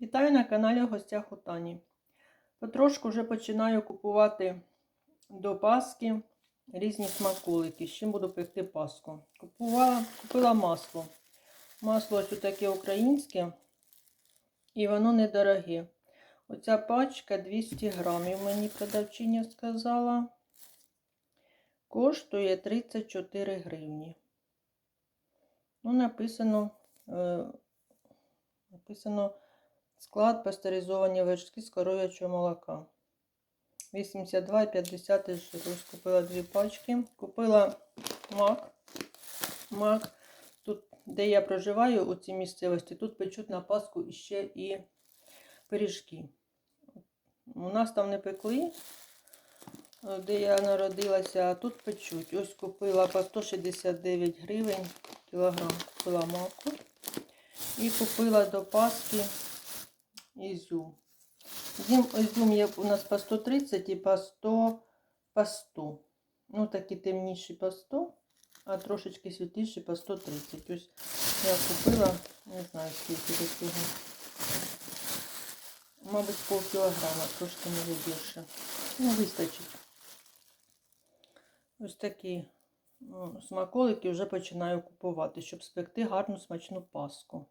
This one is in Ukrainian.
Вітаю на каналі в гостях у Тані. Потрошку вже починаю купувати до Паски різні смаколики. З чим буду пекти Паску. Купувала, купила масло. Масло ось таке українське, і воно недороге. Оця пачка 200 грамів, мені продавчиня сказала. Коштує 34 гривні. Ну, написано, е, написано склад пастеризовані вершки з коров'ячого молока. 82,50 жиру. Купила дві пачки. Купила мак. Мак. Тут, де я проживаю, у цій місцевості, тут печуть на Пасху ще і пиріжки. У нас там не пекли, е, де я народилася, а тут печуть. Ось купила по 169 гривень кілограм. Купила маку. І купила до Пасхи ізюм. Ізюм, є у нас по 130 і по 100 по 100. Ну, такі темніші по 100, а трошечки світліші по 130. Ось я купила, не знаю, скільки до цього. Мабуть, пол кілограма, трошки не більше. Ну, вистачить. Ось такі ну, смаколики вже починаю купувати, щоб спекти гарну смачну паску.